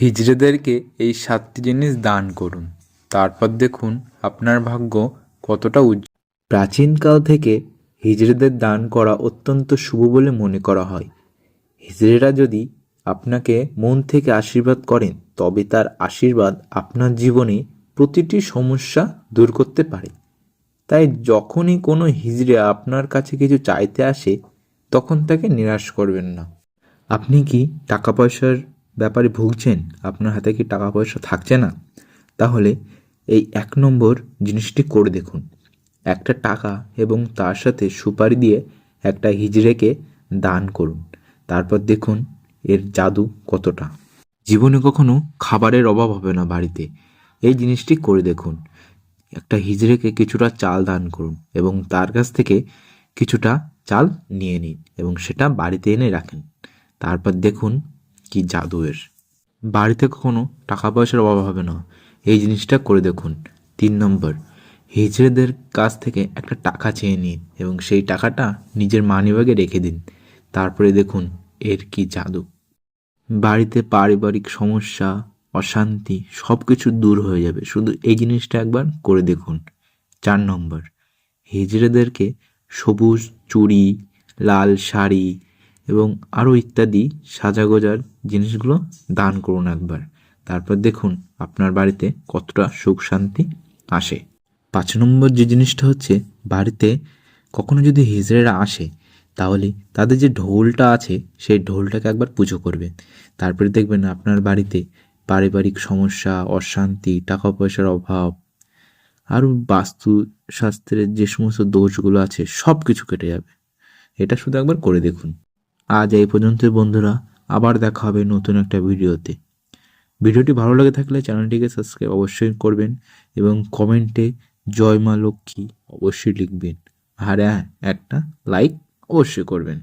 হিজড়েদেরকে এই সাতটি জিনিস দান করুন। তারপর দেখুন আপনার ভাগ্য কতটা উজ্জ্বল। প্রাচীনকাল থেকে হিজড়েদের দান করা অত্যন্ত শুভ বলে মনে করা হয়। হিজড়েরা যদি আপনাকে মন থেকে আশীর্বাদ করেন, তবে তার আশীর্বাদ আপনার জীবনে প্রতিটি সমস্যা দূর করতে পারে। তাই যখনই কোনো হিজড়ে আপনার কাছে কিছু চাইতে আসে, তখন তাকে নিরাশ করবেন না। আপনি কি টাকা পয়সার ব্যাপারে ভুগছেন, আপনার হাতে কি টাকা পয়সা থাকছে না? তাহলে এই এক নম্বর জিনিসটি করে দেখুন। একটা টাকা এবং তার সাথে সুপারি দিয়ে একটা হিজড়েকে দান করুন। তারপর দেখুন এর জাদু কতটা। জীবনে কখনো খাবারের অভাব হবে না বাড়িতে। এই জিনিসটি করে দেখুন। একটা হিজড়েকে কিছুটা চাল দান করুন এবং তার কাছ থেকে কিছুটা চাল নিয়ে নিন এবং সেটা বাড়িতে এনে রাখেন। তারপর দেখুন কি জাদু এর বাড়িতে কখনো টাকা পয়সার অভাব হবে না। এই জিনিসটা করে দেখুন। তিন নম্বর, হিজড়েদের কাছ থেকে একটা টাকা চেয়ে নিন এবং সেই টাকাটা নিজের মানিব্যাগে রেখে দিন। তারপরে দেখুন এর কি জাদু। বাড়িতে পারিবারিক সমস্যা, অশান্তি সব কিছু দূর হয়ে যাবে। শুধু এই জিনিসটা একবার করে দেখুন। চার নম্বর, হিজড়েদেরকে সবুজ চুড়ি, লাল শাড়ি এবং আরও ইত্যাদি সাজাগোজার জিনিসগুলো দান করুন একবার। তারপর দেখুন আপনার বাড়িতে কতটা সুখ শান্তি আসে। পাঁচ নম্বর যে জিনিসটা হচ্ছে, বাড়িতে কখনো যদি হিজড়েরা আসে, তাহলে তাদের যে ঢোলটা আছে, সেই ঢোলটাকে একবার পুজো করবেন। তারপরে দেখবেন আপনার বাড়িতে পারিবারিক সমস্যা, অশান্তি টাকা পয়সার অভাব আরও বাস্তু শাস্ত্রের যে সমস্ত দোষগুলো আছে সব কিছু কেটে যাবে। এটা শুধু একবার করে দেখুন। আজ এই পর্যন্তই, বন্ধুরা। আবার দেখা হবে নতুন একটা ভিডিওতে। ভিডিওটি ভালো লাগে থাকলে চ্যানেলটিকে সাবস্ক্রাইব অবশ্যই করবেন এবং কমেন্টে জয় মা লক্ষ্মী অবশ্যই লিখবেন। আর হ্যাঁ একটা লাইক অবশ্যই করবেন।